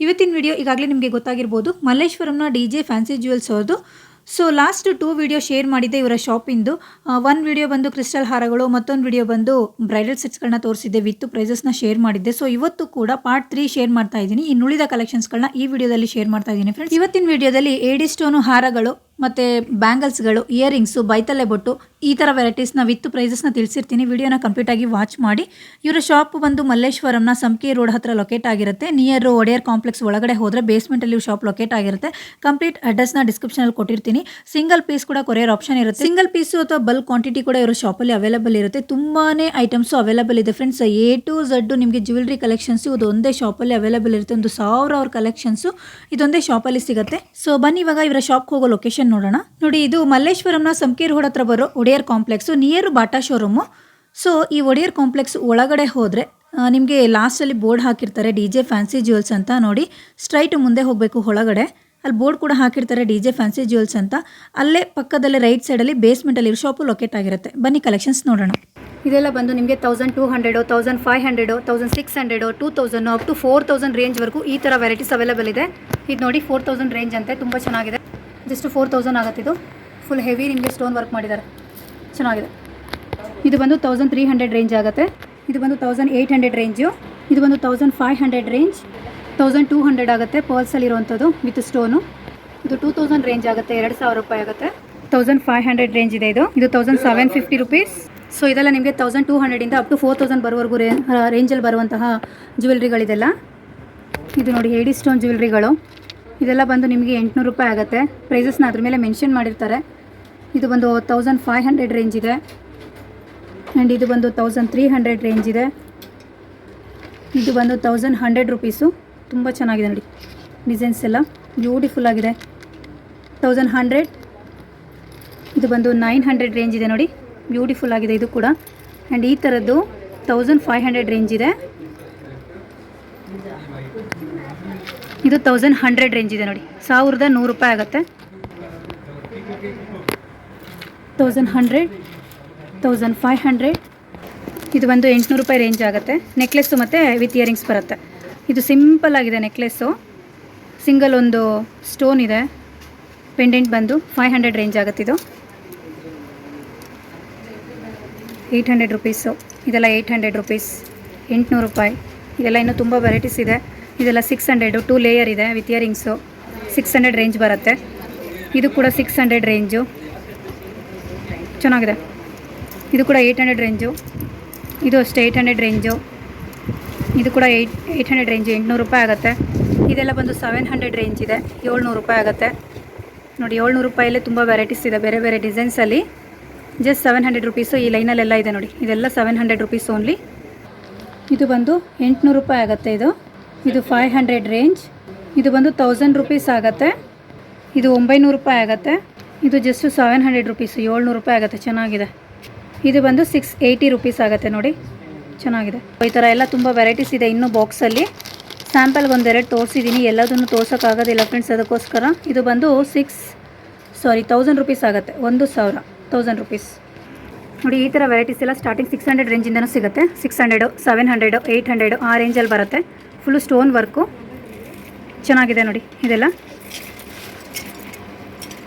ಇವತ್ತಿನ ವಿಡಿಯೋ ಈಗಾಗಲೇ ನಿಮಗೆ ಗೊತ್ತಾಗಿರ್ಬೋದು, ಮಲ್ಲೇಶ್ವರಂನ ಡಿ ಜೆ ಫ್ಯಾನ್ಸಿ ಜ್ಯುವೆಲ್ಸ್ ಅವ್ರದ್ದು so last two video share ಮಾಡಿದ್ದೆ ಇವರ ಶಾಪಿಂದು ಒಂದು ವಿಡಿಯೋ ಬಂದು ಕ್ರಿಸ್ಟಲ್ ಹಾರಗಳು, ಮತ್ತೊಂದು ವಿಡಿಯೋ ಬಂದು ಬ್ರೈಡಲ್ ಸೆಟ್ಸ್ಗಳನ್ನ ತೋರಿಸಿದ್ದೆ ವಿತ್ ಪ್ರೈಸಸ್ನ ಶೇರ್ ಮಾಡಿದ್ದೆ. ಸೊ ಇವತ್ತು ಕೂಡ ಪಾರ್ಟ್ ತ್ರೀ ಶೇರ್ ಮಾಡ್ತಾ ಇದ್ದೀನಿ. ಇನ್ನುಳಿದ ಕಲೆಕ್ಷನ್ಸ್ಗಳನ್ನ ಈ ವಿಡಿಯೋದಲ್ಲಿ ಶೇರ್ ಮಾಡ್ತಾ ಇದ್ದೀನಿ ಫ್ರೆಂಡ್ಸ್ ಇವತ್ತಿನ ವಿಡಿಯೋದಲ್ಲಿ ಏಡಿ ಸ್ಟೋನು ಹಾರಗಳು ಮತ್ತು ಬ್ಯಾಂಗಲ್ಸ್ಗಳು, ಇಯರಿಂಗ್ಸು ಬೈತಲೆ ಬೊಟ್ಟು ಈ ಥರ ವೆರೈಟೀಸ್ನ ವಿತ್ ಪ್ರೈಸಸ್ನ ತಿಳಿಸಿರ್ತೀನಿ. ವಿಡಿಯೋನ ಕಂಪ್ಲೀಟಾಗಿ ವಾಚ್ ಮಾಡಿ. ಇವರ ಶಾಪ್ ಬಂದು ಮಲ್ಲೇಶ್ವರಂನ ಸಂಕಿ ರೋಡ್ ಹತ್ರ ಲೊಕೇಟ್ ಆಗಿರುತ್ತೆ. ನಿಯರ್ ಒಡೆಯರ್ ಕಾಂಪ್ಲೆಕ್ಸ್ ಒಳಗಡೆ ಹೋದರೆ ಬೇಸ್ಮೆಂಟಲ್ಲಿ ಶಾಪ್ ಲೊಕೇಟ್ ಆಗಿರುತ್ತೆ. ಕಂಪ್ಲೀಟ್ ಅಡ್ರೆಸ್ನ ಡಿಸ್ಕ್ರಿಪ್ಷನಲ್ಲಿ ಕೊಟ್ಟಿರ್ತೀನಿ. ಸಿಂಗಲ್ ಪೀಸ್ ಕೂಡ ಕೊರಿಯರ್ ಆಪ್ಷನ್ ಇರುತ್ತೆ. ಸಿಂಗಲ್ ಪೀಸು ಅಥವಾ ಬಲ್ಕ್ ಕ್ವಾಂಟಿಟಿ ಕೂಡ ಇವರು ಶಾಪಲ್ಲಿ ಅವೈಲೇಬಲ್ ಇರುತ್ತೆ. ತುಂಬಾ ಐಟಮ್ಸು ಅವೈಲೇಬಲ್ ಇದೆ. ಫ್ರೆಂಡ್ಸ್ ಎ ಟು ಝಡ್ ನಿಮಗೆ ಜ್ಯುವೆಲ್ರಿ ಕಲೆಕ್ಷನ್ಸ್ ಇದು ಒಂದೇ ಶಾಪಲ್ಲಿ ಅವೈಲೇಬಲ್ ಇರುತ್ತೆ. ಒಂದು ಸಾವಿರ ಅವ್ರ ಕಲೆಕ್ಷನ್ಸು ಇದೊಂದೇ ಶಾಪಲ್ಲಿ ಸಿಗುತ್ತೆ. ಸೊ ಬನ್ನಿ ಇವಾಗ ಇವರ ಶಾಪ್ಗೆ ಹೋಗೋ ಲೊಕೇಶನ್ ನೋಡೋಣ? ನೋಡಿ, ಇದು ಮಲ್ಲೇಶ್ವರಂನ ಸಂಕೀರ್ ರೋಡ್ ಹತ್ರ ಬರೋ Wodeyar complex, near Bata showroom. So, ಈ ಒಡೆಯರ್ ಕಾಂಪ್ಲೆಕ್ಸ್ ಒಳಗಡೆ ಹೋದರೆ ನಿಮಗೆ ಲಾಸ್ಟಲ್ಲಿ ಬೋರ್ಡ್ ಹಾಕಿರ್ತಾರೆ ಡಿ ಜೆ ಫ್ಯಾನ್ಸಿ ಜ್ಯುವೆಲ್ಸ್ ಅಂತ. ನೋಡಿ, ಸ್ಟ್ರೈಟ್ ಮುಂದೆ ಹೋಗಬೇಕು ಒಳಗಡೆ. ಅಲ್ಲಿ ಬೋರ್ಡ್ ಕೂಡ ಹಾಕಿರ್ತಾರೆ ಡಿ ಜೆ ಫ್ಯಾನ್ಸಿ ಜ್ಯುವೆಲ್ಸ್ ಅಂತ. ಅಲ್ಲೇ ಪಕ್ಕದಲ್ಲೇ ರೈಟ್ ಸೈಡಲ್ಲಿ ಬೇಸ್ಮೆಂಟಲ್ಲಿ ಶಾಪು ಲೊಕೇಟ್ ಆಗಿರುತ್ತೆ. ಬನ್ನಿ ಕಲೆಕ್ಷನ್ಸ್ ನೋಡೋಣ. ಇದೆಲ್ಲ ಬಂದು ನಿಮಗೆ thousand two hundred thousand five hundred thousand six hundred two thousand up to four thousand ರೇಂಜ್ವರೆಗೂ ಈ ಥರ ವೆರೈಟೀಸ್ ಅವೈಲೇಬಲ್ ಇದೆ. ಇದು ನೋಡಿ ಫೋರ್ ತೌಸಂಡ್ ರೇಂಜ್ ಅಂತೆ, ತುಂಬ ಚೆನ್ನಾಗಿದೆ. ಜಸ್ಟ್ ಫೋರ್ ತೌಸಂಡ್ ಆಗುತ್ತೆ ಇದು. ಫುಲ್ ಹೆವಿ ನಿಮಗೆ ಸ್ಟೋನ್ ವರ್ಕ್ ಮಾಡಿದ್ದಾರೆ. ಚೆನ್ನಾಗಿದೆ. ಇದು ಬಂದು ತೌಸಂಡ್ ತ್ರೀ ಹಂಡ್ರೆಡ್ ರೇಂಜ್ ಆಗುತ್ತೆ. ಇದು ಬಂದು ತೌಸಂಡ್ ಏಯ್ಟ್ ಹಂಡ್ರೆಡ್ ರೇಂಜು ಇದು ಬಂದು thousand five hundred range thousand two hundred ಆಗುತ್ತೆ ಪರ್ಲ್ಸಲ್ಲಿರುವಂಥದ್ದು ವಿತ್ ಸ್ಟೋನು ಇದು ಟೂ ತೌಸಂಡ್ ರೇಂಜ್ ಆಗುತ್ತೆ, ಎರಡು ಸಾವಿರ ರೂಪಾಯಿ ಆಗುತ್ತೆ. ತೌಸಂಡ್ ಫೈವ್ ಹಂಡ್ರೆಡ್ ರೇಂಜ್ ಇದೆ ಇದು. ಇದು thousand seven fifty rupees so ಇದೆಲ್ಲ ನಿಮಗೆ ತೌಸಂಡ್ ಟೂ ಹಂಡ್ರೆಡಿಂದ ಅಪ್ ಟು ಫೋರ್ ತೌಸಂಡ್ ಬರುವವರೆಗೂ ರೇ ರೇಂಜಲ್ಲಿ ಬರುವಂತಹ ಜ್ಯುವೆಲ್ರಿಗಳಿದೆಲ್ಲ ಇದು ನೋಡಿ ಏಡಿ ಸ್ಟೋನ್ ಜ್ಯುವೆಲ್ರಿಗಳು ಇದೆಲ್ಲ ಬಂದು ನಿಮಗೆ ಎಂಟುನೂರು ರೂಪಾಯಿ ಆಗುತ್ತೆ. ಪ್ರೈಸಸ್ನ ಅದ್ರ ಮೇಲೆ ಮೆನ್ಷನ್ ಮಾಡಿರ್ತಾರೆ. ಇದು ಬಂದು ತೌಸಂಡ್ ಫೈವ್ ಹಂಡ್ರೆಡ್ ರೇಂಜ್ ಇದೆ. ಆ್ಯಂಡ್ ಇದು ಬಂದು ತೌಸಂಡ್ ತ್ರೀ ಹಂಡ್ರೆಡ್ ರೇಂಜ್ ಇದೆ. ಇದು ಬಂದು ತೌಸಂಡ್ ಹಂಡ್ರೆಡ್ ರುಪೀಸು ತುಂಬ ಚೆನ್ನಾಗಿದೆ ನೋಡಿ. ಡಿಸೈನ್ಸ್ ಎಲ್ಲ ಬ್ಯೂಟಿಫುಲ್ ಆಗಿದೆ. ತೌಸಂಡ್ ಹಂಡ್ರೆಡ್ ಇದು ಬಂದು ನೈನ್ ಹಂಡ್ರೆಡ್ ರೇಂಜ್ ಇದೆ ನೋಡಿ. ಬ್ಯೂಟಿಫುಲ್ ಆಗಿದೆ ಇದು ಕೂಡ. ಆ್ಯಂಡ್ ಈ ಥರದ್ದು ತೌಸಂಡ್ ಫೈವ್ ಹಂಡ್ರೆಡ್ ರೇಂಜ್ ಇದೆ. ಇದು ತೌಸಂಡ್ ಹಂಡ್ರೆಡ್ ರೇಂಜ್ ಇದೆ ನೋಡಿ. ಸಾವಿರದ ನೂರು ರೂಪಾಯಿ ಆಗುತ್ತೆ. Thousand hundred thousand five hundred ಇದು ಬಂದು ಎಂಟುನೂರು ರೂಪಾಯಿ ರೇಂಜ್ ಆಗುತ್ತೆ. ನೆಕ್ಲೆಸ್ಸು ಮತ್ತು ವಿತ್ ಇಯರಿಂಗ್ಸ್ ಬರುತ್ತೆ. ಇದು ಸಿಂಪಲ್ ಆಗಿದೆ ನೆಕ್ಲೆಸ್ಸು ಸಿಂಗಲ್ ಒಂದು ಸ್ಟೋನ್ ಇದೆ. ಪೆಂಡೆಂಟ್ ಬಂದು ಫೈವ್ ಹಂಡ್ರೆಡ್ ರೇಂಜ್ ಆಗುತ್ತೆ ಇದು. ಏಯ್ಟ್ ಹಂಡ್ರೆಡ್ ರುಪೀಸು ಇದೆಲ್ಲ ಏಯ್ಟ್ ಹಂಡ್ರೆಡ್ ರುಪೀಸ್ ಎಂಟುನೂರು ರೂಪಾಯಿ. ಇದೆಲ್ಲ ಇನ್ನೂ ತುಂಬ ವೆರೈಟೀಸ್ ಇದೆ. ಇದೆಲ್ಲ ಸಿಕ್ಸ್ ಹಂಡ್ರೆಡು ಟೂ ಲೇಯರ್ ಇದೆ with earrings six hundred range ಬರುತ್ತೆ. ಇದು ಕೂಡ ಸಿಕ್ಸ್ ಹಂಡ್ರೆಡ್ ರೇಂಜು ಚೆನ್ನಾಗಿದೆ. ಇದು ಕೂಡ ಏಯ್ಟ್ ಹಂಡ್ರೆಡ್ ರೇಂಜು ಇದು ಅಷ್ಟೇ ಏಯ್ಟ್ ಹಂಡ್ರೆಡ್ ರೇಂಜು ಇದು ಕೂಡ ಏಯ್ಟ್ ಏಯ್ಟ್ ಹಂಡ್ರೆಡ್ ರೇಂಜು ಎಂಟುನೂರು ರೂಪಾಯಿ ಆಗುತ್ತೆ. ಇದೆಲ್ಲ ಬಂದು ಸೆವೆನ್ ಹಂಡ್ರೆಡ್ ರೇಂಜ್ ಇದೆ. ಏಳ್ನೂರು ರೂಪಾಯಿ ಆಗುತ್ತೆ. ನೋಡಿ, ಏಳ್ನೂರು ರೂಪಾಯಲ್ಲೇ ತುಂಬ ವೆರೈಟೀಸ್ ಇದೆ. ಬೇರೆ ಬೇರೆ ಡಿಸೈನ್ಸಲ್ಲಿ ಜಸ್ಟ್ ಸೆವೆನ್ ಹಂಡ್ರೆಡ್ ರುಪೀಸು ಈ ಲೈನಲ್ಲೆಲ್ಲ ಇದೆ ನೋಡಿ. ಇದೆಲ್ಲ ಸೆವೆನ್ ಹಂಡ್ರೆಡ್ ರುಪೀಸ್ ಓನ್ಲಿ ಇದು ಬಂದು ಎಂಟುನೂರು ರೂಪಾಯಿ ಆಗುತ್ತೆ ಇದು. ಇದು ಫೈವ್ ಹಂಡ್ರೆಡ್ ರೇಂಜ್ ಇದು ಬಂದು ತೌಸಂಡ್ ರುಪೀಸ್ ಆಗುತ್ತೆ. ಇದು ಒಂಬೈನೂರು ರೂಪಾಯಿ ಆಗುತ್ತೆ. ಇದು ಜಸ್ಟು ಸೆವೆನ್ ಹಂಡ್ರೆಡ್ ರುಪೀಸ್ ಏಳ್ನೂರು ರೂಪಾಯಿ ಆಗುತ್ತೆ. ಚೆನ್ನಾಗಿದೆ. ಇದು ಬಂದು ಸಿಕ್ಸ್ ಏಯ್ಟಿ ರುಪೀಸ್ ಆಗುತ್ತೆ ನೋಡಿ. ಚೆನ್ನಾಗಿದೆ. ಈ ಥರ ಎಲ್ಲ ತುಂಬ ವೆರೈಟೀಸ್ ಇದೆ ಇನ್ನೂ ಬಾಕ್ಸಲ್ಲಿ ಸ್ಯಾಂಪಲ್ಗೆ ಒಂದೆರಡು ತೋರಿಸಿದ್ದೀನಿ ಎಲ್ಲದನ್ನು ತೋರ್ಸೋಕ್ಕಾಗೋದಿಲ್ಲ ಫ್ರೆಂಡ್ಸ್ ಅದಕ್ಕೋಸ್ಕರ. ಇದು ಬಂದು ಸಿಕ್ಸ್ ಸಾರಿ ತೌಸಂಡ್ ರುಪೀಸ್ ಆಗುತ್ತೆ. ಒಂದು ಸಾವಿರ ತೌಸಂಡ್ ರುಪೀಸ್ ನೋಡಿ, ಈ ಥರ ವೆರೈಟೀಸ್ ಎಲ್ಲ ಸ್ಟಾರ್ಟಿಂಗ್ ಸಿಕ್ಸ್ ಹಂಡ್ರೆಡ್ ರೇಂಜಿಂದನೂ ಸಿಗುತ್ತೆ. Six hundred seven hundred eight hundred ಆ ರೇಂಜಲ್ಲಿ ಬರುತ್ತೆ. ಫುಲ್ಲು ಸ್ಟೋನ್ ವರ್ಕು ಚೆನ್ನಾಗಿದೆ ನೋಡಿ ಇದೆಲ್ಲ.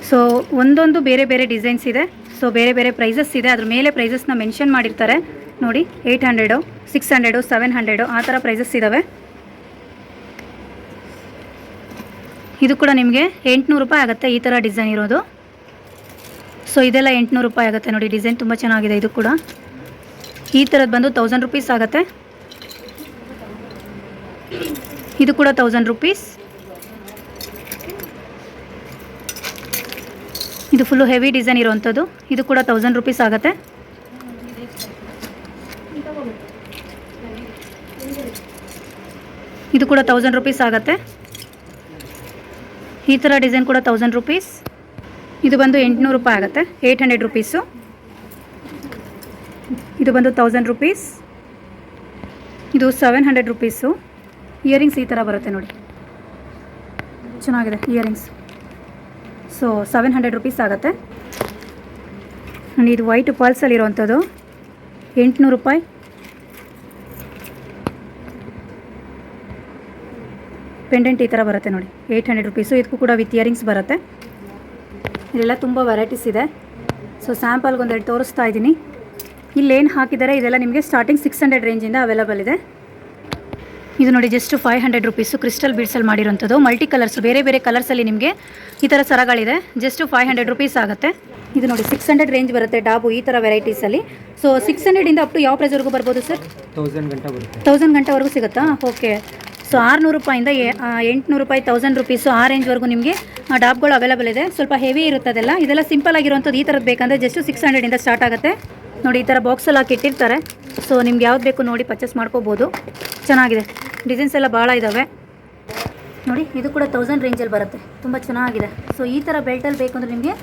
ಸೊ ಒಂದೊಂದು ಬೇರೆ ಬೇರೆ ಡಿಸೈನ್ಸ್ ಇದೆ. ಸೊ ಬೇರೆ ಬೇರೆ ಪ್ರೈಸಸ್ ಇದೆ. ಅದ್ರ ಮೇಲೆ ಪ್ರೈಸಸ್ನ ಮೆನ್ಷನ್ ಮಾಡಿರ್ತಾರೆ. ನೋಡಿ eight hundred six hundred seven hundred ಆ ಥರ ಪ್ರೈಸಸ್ ಇದ್ದಾವೆ ಇದು ಕೂಡ ನಿಮಗೆ ಎಂಟುನೂರು ರೂಪಾಯಿ ಆಗುತ್ತೆ ಈ ಥರ ಡಿಸೈನ್ ಇರೋದು. ಸೊ ಇದೆಲ್ಲ ಎಂಟುನೂರು ರೂಪಾಯಿ ಆಗುತ್ತೆ ನೋಡಿ ಡಿಸೈನ್ ತುಂಬ ಚೆನ್ನಾಗಿದೆ ಇದು ಕೂಡ. ಈ ಥರದ್ದು ಬಂದು ತೌಸಂಡ್ ರುಪೀಸ್ ಆಗುತ್ತೆ. ಇದು ಕೂಡ ತೌಸಂಡ್ ರುಪೀಸ್ ಇದು ಫುಲ್ಲು ಹೆವಿ ಡಿಸೈನ್ ಇರುವಂಥದ್ದು ಇದು ಕೂಡ ತೌಸಂಡ್ ರುಪೀಸ್ ಆಗುತ್ತೆ. ಇದು ಕೂಡ ತೌಸಂಡ್ ರುಪೀಸ್ ಆಗುತ್ತೆ. ಈ ಥರ ಡಿಸೈನ್ ಕೂಡ ತೌಸಂಡ್ ರುಪೀಸ್ ಇದು ಬಂದು ಎಂಟುನೂರು ರೂಪಾಯಿ ಆಗುತ್ತೆ. ಏಯ್ಟ್ ಹಂಡ್ರೆಡ್ ರುಪೀಸು ಇದು ಬಂದು ತೌಸಂಡ್ ರುಪೀಸ್ ಇದು ಸೆವೆನ್ ಹಂಡ್ರೆಡ್ ರುಪೀಸು ಇಯರಿಂಗ್ಸ್ ಈ ಥರ ಬರುತ್ತೆ ನೋಡಿ. ಚೆನ್ನಾಗಿದೆ earrings so seven hundred rupees ಆಗುತ್ತೆ. ಇದು ವೈಟ್ ಪಲ್ಸಲ್ಲಿರುವಂಥದ್ದು ಎಂಟುನೂರು ರೂಪಾಯಿ. ಪೆಂಡೆಂಟ್ ಈ ಥರ ಬರುತ್ತೆ ನೋಡಿ. ಏಯ್ಟ್ ಹಂಡ್ರೆಡ್ ರುಪೀಸು ಇದಕ್ಕೂ ಕೂಡ ವಿತ್ ಇಯರಿಂಗ್ಸ್ ಬರುತ್ತೆ. ಇದೆಲ್ಲ ತುಂಬ ವೆರೈಟೀಸ್ ಇದೆ. ಸೊ ಸ್ಯಾಂಪಲ್ಗೆ ಒಂದೆರಡು ತೋರಿಸ್ತಾ ಇದ್ದೀನಿ. ಇಲ್ಲೇನು ಹಾಕಿದ್ದಾರೆ ಇದೆಲ್ಲ ನಿಮಗೆ ಸ್ಟಾರ್ಟಿಂಗ್ ಸಿಕ್ಸ್ ಹಂಡ್ರೆಡ್ ರೇಂಜಿಂದ ಅವೈಲಬಲ್ ಇದೆ. ಇದು ನೋಡಿ just five hundred rupees crystal ಬೀಡ್ಸಲ್ಲಿ ಮಾಡಿರೋಂಥದ್ದು. ಮಲ್ಟಿ ಕಲರ್ಸ್ ಬೇರೆ ಬೇರೆ ಕಲರ್ಸಲ್ಲಿ ನಿಮಗೆ ಈ ಥರ ಸರಗಳಿದೆ. ಜಸ್ಟ್ ಫೈವ್ ಹಂಡ್ರೆಡ್ ರುಪೀಸ್ ಆಗುತ್ತೆ. ಇದು ನೋಡಿ ಸಿಕ್ಸ್ ಹಂಡ್ರೆಡ್ ರೇಂಜ್ ಬರುತ್ತೆ ಡಾಬು ಈ ಥರ ವೆರೈಟೀಸಲ್ಲಿ ಸೊ ಸಿಕ್ಸ್ ಹಂಡ್ರೆಡಿಂದ ಅಪ್ ಟು ಯಾವ ಪ್ರೈಸ್ವರೆಗೂ ಬರ್ಬೋದು ಸರ್ ತೌಸಂಡ್ ಗಂಟೆ ತೌಸಂಡ್ ಗಂಟೆವರೆಗೂ ಸಿಗುತ್ತಾ? ಓಕೆ ಸೊ ಆರುನೂರು ರೂಪಾಯಿಂದ ಎಂಟುನೂರು ರೂಪಾಯಿ ತೌಸಂಡ್ ರುಪೀಸು ಆ ರೇಂಜ್ವರೆಗೂ ನಿಮಗೆ ಡಾಬ್ಗಳು ಅವೈಲೇಬಲ್ ಇದೆ. ಸ್ವಲ್ಪ ಹೆವಿ ಇರುತ್ತದೆಲ್ಲ. ಇದೆಲ್ಲ ಸಿಂಪಲ್ ಆಗಿರುವಂಥದ್ದು ಈ ಥರದ್ದು ಬೇಕಂದರೆ ಜಸ್ಟ್ ಸಿಕ್ಸ್ ಹಂಡ್ರೆಡಿಂದ ಸ್ಟಾರ್ಟ್ ಆಗುತ್ತೆ. ನೋಡಿ, ಈ ಥರ ಬಾಕ್ಸಲ್ಲಿ ಹಾಕಿ ಸೊ ನಿಮ್ಗೆ ಯಾವ್ದು ಬೇಕು ನೋಡಿ ಪರ್ಚೇಸ್ ಮಾಡ್ಕೋಬೋದು. ಚೆನ್ನಾಗಿದೆ. ಡಿಸೈನ್ಸ್ ಎಲ್ಲ ಭಾಳ ಇದ್ದಾವೆ ನೋಡಿ, ಇದು ಕೂಡ ತೌಸಂಡ್ ರೇಂಜಲ್ಲಿ ಬರುತ್ತೆ. ತುಂಬ ಚೆನ್ನಾಗಿದೆ. ಸೊ ಈ ಥರ ಬೆಲ್ಟಲ್ಲಿ ಬೇಕು ಅಂದರೆ ನಿಮಗೆ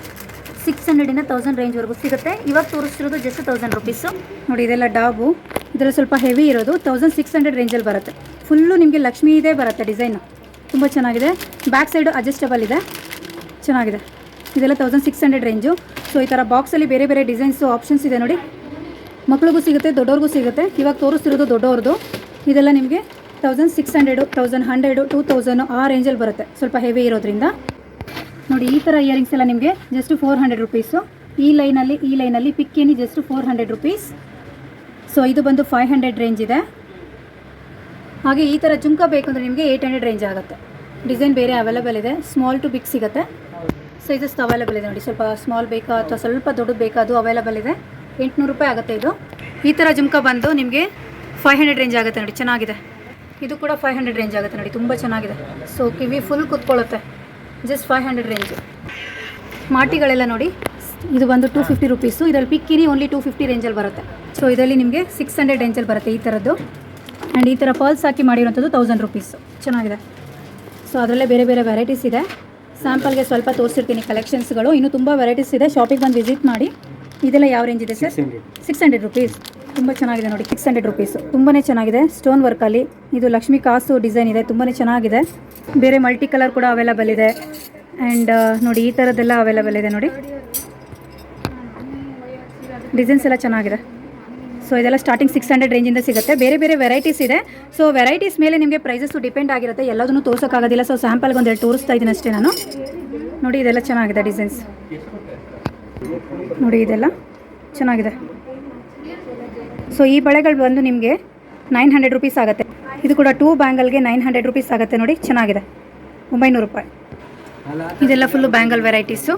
ಸಿಕ್ಸ್ ಹಂಡ್ರೆಡಿಂದ ತೌಸಂಡ್ ರೇಂಜ್ವರೆಗೂ ಸಿಗುತ್ತೆ. ಇವಾಗ ತೋರಿಸ್ತಿರೋದು ಜಸ್ಟ್ ತೌಸಂಡ್ ರುಪೀಸು ನೋಡಿ, ಇದೆಲ್ಲ ಡಾಬು. ಇದೆಲ್ಲ ಸ್ವಲ್ಪ ಹೆವಿ ಇರೋದು. ತೌಸಂಡ್ ಸಿಕ್ಸ್ ಹಂಡ್ರೆಡ್ ರೇಂಜಲ್ಲಿ ಬರುತ್ತೆ. ಫುಲ್ಲು ನಿಮಗೆ ಲಕ್ಷ್ಮೀ ಇದೇ ಬರುತ್ತೆ ಡಿಸೈನು ತುಂಬ ಚೆನ್ನಾಗಿದೆ. ಬ್ಯಾಕ್ ಸೈಡು ಅಡ್ಜಸ್ಟಬಲ್ ಇದೆ. ಚೆನ್ನಾಗಿದೆ. ಇದೆಲ್ಲ thousand six hundred range so ಈ ಥರ ಬಾಕ್ಸಲ್ಲಿ ಬೇರೆ ಬೇರೆ ಡಿಸೈನ್ಸು ಆಪ್ಷನ್ಸ್ ಇದೆ ನೋಡಿ. ಮಕ್ಳಿಗೂ ಸಿಗುತ್ತೆ, ದೊಡ್ಡವ್ರಿಗೂ ಸಿಗುತ್ತೆ. ಇವಾಗ ತೋರಿಸ್ತಿರೋದು ದೊಡ್ಡವ್ರದ್ದು. ಇದೆಲ್ಲ ನಿಮಗೆ thousand six hundred thousand hundred two thousand ಆ ರೇಂಜಲ್ಲಿ ಬರುತ್ತೆ. ಸ್ವಲ್ಪ ಹೆವಿ ಇರೋದ್ರಿಂದ. ನೋಡಿ, ಈ ಥರ ಇಯರಿಂಗ್ಸ್ ಎಲ್ಲ ನಿಮಗೆ ಜಸ್ಟ್ ಫೋರ್ ಹಂಡ್ರೆಡ್ ರುಪೀಸು ಈ ಲೈನಲ್ಲಿ ಈ ಲೈನಲ್ಲಿ ಪಿಕ್ಕೇನಿ just four hundred rupees so ಇದು ಬಂದು ಫೈವ್ ಹಂಡ್ರೆಡ್ ರೇಂಜ್ ಇದೆ. ಹಾಗೆ ಈ ಥರ ಜುಮ್ಕ ಬೇಕು ಅಂದರೆ ನಿಮಗೆ ಏಯ್ಟ್ ಹಂಡ್ರೆಡ್ ರೇಂಜ್ ಆಗುತ್ತೆ. ಡಿಸೈನ್ ಬೇರೆ ಅವೈಲೇಬಲ್ ಇದೆ. ಸ್ಮಾಲ್ ಟು ಬಿಗ್ ಸಿಗುತ್ತೆ. ಸೈಜಸ್ ಅವೈಲೇಬಲ್ ಇದೆ ನೋಡಿ. ಸ್ವಲ್ಪ ಸ್ಮಾಲ್ ಬೇಕಾ ಅಥವಾ ಸ್ವಲ್ಪ ದೊಡ್ಡದು ಬೇಕಾ ಅದು ಅವೈಲೇಬಲ್ ಇದೆ. ಎಂಟುನೂರು ರೂಪಾಯಿ ಆಗುತ್ತೆ ಇದು. ಈ ಥರ ಜುಮ್ಕ ಬಂದು ನಿಮಗೆ ಫೈವ್ ಹಂಡ್ರೆಡ್ ರೇಂಜ್ ಆಗುತ್ತೆ ನೋಡಿ. ಚೆನ್ನಾಗಿದೆ. ಇದು ಕೂಡ ಫೈವ್ ಹಂಡ್ರೆಡ್ ರೇಂಜ್ ಆಗುತ್ತೆ ನೋಡಿ. ತುಂಬ ಚೆನ್ನಾಗಿದೆ. ಸೊ ಕಿವಿ ಫುಲ್ ಕೂತ್ಕೊಳ್ಳುತ್ತೆ. ಜಸ್ಟ್ ಫೈವ್ ಹಂಡ್ರೆಡ್ ರೇಂಜು ಮಾಟಿಗಳೆಲ್ಲ ನೋಡಿ. ಇದು ಬಂದು ಟೂ ಫಿಫ್ಟಿ ರುಪೀಸು ಇದರಲ್ಲಿ ಪಿಕ್ಕಿನಿ ಓನ್ಲಿ ಟೂ ಫಿಫ್ಟಿ ರೇಂಜಲ್ಲಿ ಬರುತ್ತೆ. ಸೊ ಇದರಲ್ಲಿ ನಿಮಗೆ ಸಿಕ್ಸ್ ಹಂಡ್ರೆಡ್ ರೇಂಜಲ್ಲಿ ಬರುತ್ತೆ ಈ ಥರದ್ದು ಆ್ಯಂಡ್ ಈ ಥರ ಪರ್ಲ್ಸ್ ಹಾಕಿ ಮಾಡಿರೋಂಥದ್ದು ತೌಸಂಡ್ ರುಪೀಸು ಚೆನ್ನಾಗಿದೆ. ಸೊ ಅದರಲ್ಲೇ ಬೇರೆ ಬೇರೆ ವೆರೈಟೀಸ್ ಇದೆ. ಸ್ಯಾಂಪಲ್ಗೆ ಸ್ವಲ್ಪ ತೋರಿಸಿರ್ತೀನಿ ಕಲೆಕ್ಷನ್ಸ್ಗಳು ಇನ್ನೂ ತುಂಬ ವೆರೈಟೀಸ್ ಇದೆ. ಶಾಪಿಗೆ ಬಂದು ವಿಸಿಟ್ ಮಾಡಿ. ಇದೆಲ್ಲ ಯಾವ ರೇಂಜ್ ಇದೆ ಸರ್? ಸಿಕ್ಸ್ ಹಂಡ್ರೆಡ್ ರುಪೀಸ್ ತುಂಬ ಚೆನ್ನಾಗಿದೆ ನೋಡಿ ಸಿಕ್ಸ್ ಹಂಡ್ರೆಡ್ ರುಪೀಸು ತುಂಬಾ ಚೆನ್ನಾಗಿದೆ. ಸ್ಟೋನ್ ವರ್ಕಲ್ಲಿ ಇದು ಲಕ್ಷ್ಮಿ ಕಾಸು ಡಿಸೈನ್ ಇದೆ. ತುಂಬಾ ಚೆನ್ನಾಗಿದೆ. ಬೇರೆ ಮಲ್ಟಿ ಕಲರ್ ಕೂಡ ಅವೈಲಬಲ್ ಇದೆ. ಆ್ಯಂಡ್ ನೋಡಿ ಈ ಥರದ್ದೆಲ್ಲ ಅವೈಲಬಲ್ ಇದೆ ನೋಡಿ. ಡಿಸೈನ್ಸ್ ಎಲ್ಲ ಚೆನ್ನಾಗಿದೆ. ಸೊ ಇದೆಲ್ಲ ಸ್ಟಾರ್ಟಿಂಗ್ ಸಿಕ್ಸ್ ಹಂಡ್ರೆಡ್ ರೇಂಜಿಂದ ಸಿಗುತ್ತೆ. ಬೇರೆ ಬೇರೆ ವೆರೈಟೀಸ್ ಇದೆ. ಸೊ ವೆರೈಟೀಸ್ ಮೇಲೆ ನಿಮಗೆ ಪ್ರೈಸಸ್ಸು ಡಿಪೆಂಡ್ ಆಗಿರುತ್ತೆ. ಎಲ್ಲದನ್ನು ತೋರ್ಸೋಕ್ಕಾಗೋದಿಲ್ಲ. ಸೊ ಸ್ಯಾಂಪಲ್ಗೆ ಒಂದೆರಡು ತೋರಿಸ್ತಾ ಇದ್ದೀನಿ ಅಷ್ಟೇ ನಾನು. ನೋಡಿ, ಇದೆಲ್ಲ ಚೆನ್ನಾಗಿದೆ ಡಿಸೈನ್ಸ್ ನೋಡಿ, ಇದೆಲ್ಲ ಚೆನ್ನಾಗಿದೆ. ಸೊ ಈ ಬಳೆಗಳು ಬಂದು ನಿಮಗೆ ನೈನ್ ಹಂಡ್ರೆಡ್ ರುಪೀಸ್ ಆಗುತ್ತೆ. ಇದು ಕೂಡ ಟೂ ಬ್ಯಾಂಗಲ್ಗೆ ನೈನ್ ಹಂಡ್ರೆಡ್ ರುಪೀಸ್ ಆಗುತ್ತೆ ನೋಡಿ. ಚೆನ್ನಾಗಿದೆ. ಒಂಬೈನೂರು ರೂಪಾಯಿ. ಇದೆಲ್ಲ ಫುಲ್ಲು ಬ್ಯಾಂಗಲ್ ವೆರೈಟೀಸು